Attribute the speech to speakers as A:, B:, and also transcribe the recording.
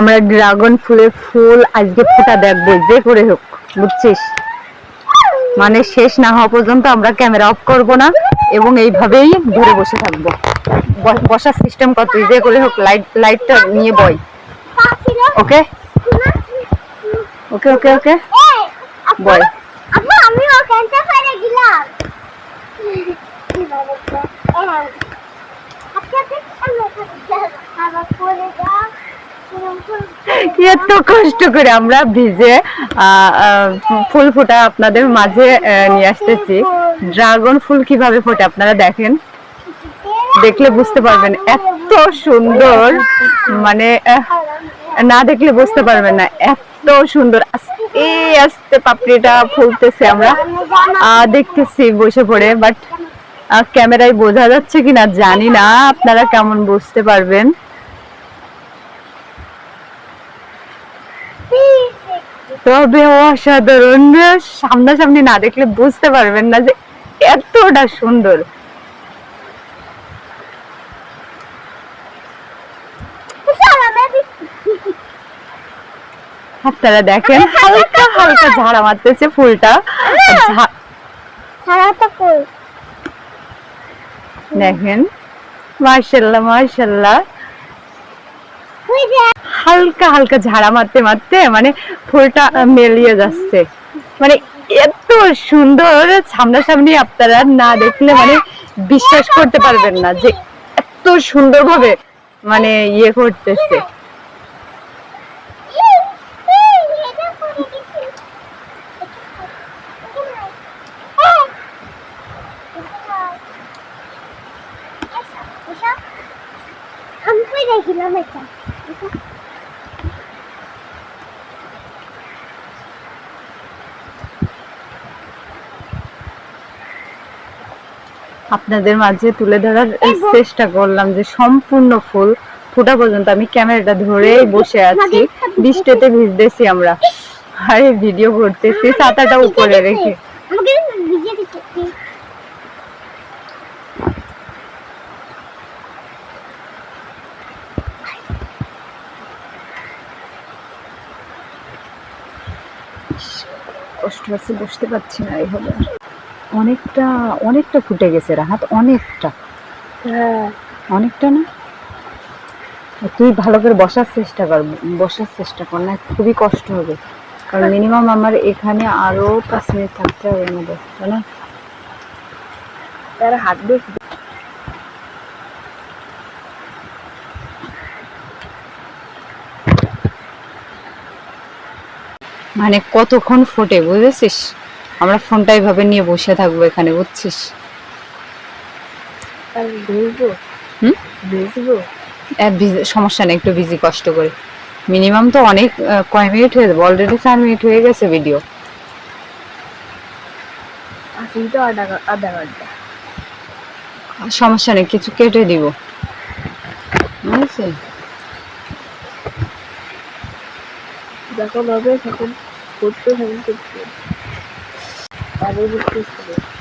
A: আমরা ড্রাগন ফুলের ফুল আজকে ফোটা দেখব যে করে হোক বুঝছিস? মানে শেষ না হওয়া পর্যন্ত আমরা ক্যামেরা অফ করব না এবং এইভাবেই ধরে বসে থাকব। বসার সিস্টেম কত যে করে হোক লাইট লাইটটা নিয়ে বয়। ওকে ওকে ওকে ওকে
B: বয়। আমি ওখানটা গেলাম আচ্ছা যাও
A: এত কষ্ট করে আমরা ভিজে ফুল ফোটা আপনাদের মাঝে নিয়ে আসতেছি। ড্রাগন ফুল কীভাবে ফোটে আপনারা দেখেন? দেখলে বুঝতে পারবেন এত সুন্দর মানে না দেখলে বুঝতে পারবেন না, এত সুন্দর। আস্তে আস্তে পাপড়িটা ফুলতেছে আমরা। দেখতেছি বসে পড়ে, বাট ক্যামেরায় বোঝা যাচ্ছে কিনা জানি না, আপনারা কেমন বুঝতে পারবেন। তবে অসাধারণ সামনাসামনি না দেখলে বুঝতে পারবেন না যে এতটা সুন্দর। আপনারা দেখেন হালকা হালকা ঝাড়া মারতেছে ফুলটা।
B: ফুল।
A: দেখেন মার্শাল্লাহ মার্শাল্লাহ হালকা হালকা ঝাড়া মারতে মারতে মানে ফুলটা মেলিয়ে যাচ্ছে। মানে এত সুন্দর সামনাসামনি আপনারা না দেখলে মানে বিশ্বাস করতে পারবেন না যে এত সুন্দর ভাবে মানে ইয়ে করতেছে।
B: করে আমি এটা
A: আপনাদের মাঝে তুলে ধরার চেষ্টা করলাম যে সম্পূর্ণ ফুল ফোটা পর্যন্ত আমি ক্যামেরাটা ধরেই বসে আছি। বৃষ্টিতে ভিজতেছি আমরা। আরে ভিডিও করতেছি ছাতাটা উপরে রেখে। কষ্ট আছে বসতে পারছি না এইভাবে। অনেকটা অনেকটা ফুটে গেছে রাহাত অনেকটা।
B: হ্যাঁ।
A: অনেকটা না? তুই ভালো করে বসার চেষ্টা কর বসার চেষ্টা কর না খুবই কষ্ট হবে। কারণ মিনিমাম আমার এখানে আরও পাঁচ মিনিট থাকতে হবে আমাদের তাই না?
B: তার হাত দিয়ে
A: মানে কতক্ষণ ফোটে বুঝেছিস? আমরা ফোনটা এইভাবে নিয়ে বসে থাকব এখানে বুঝছিস? সমস্যা নেই একটু বিজি কষ্ট করে। মিনিমাম তো অনেক কয় মিনিট হয়ে যাবে? অলরেডি চার মিনিট হয়ে গেছে ভিডিও সমস্যা নেই কিছু কেটে দিব। বুঝেছি
B: যখন হবে তখন করতে হবে। করতে পারে বুঝতে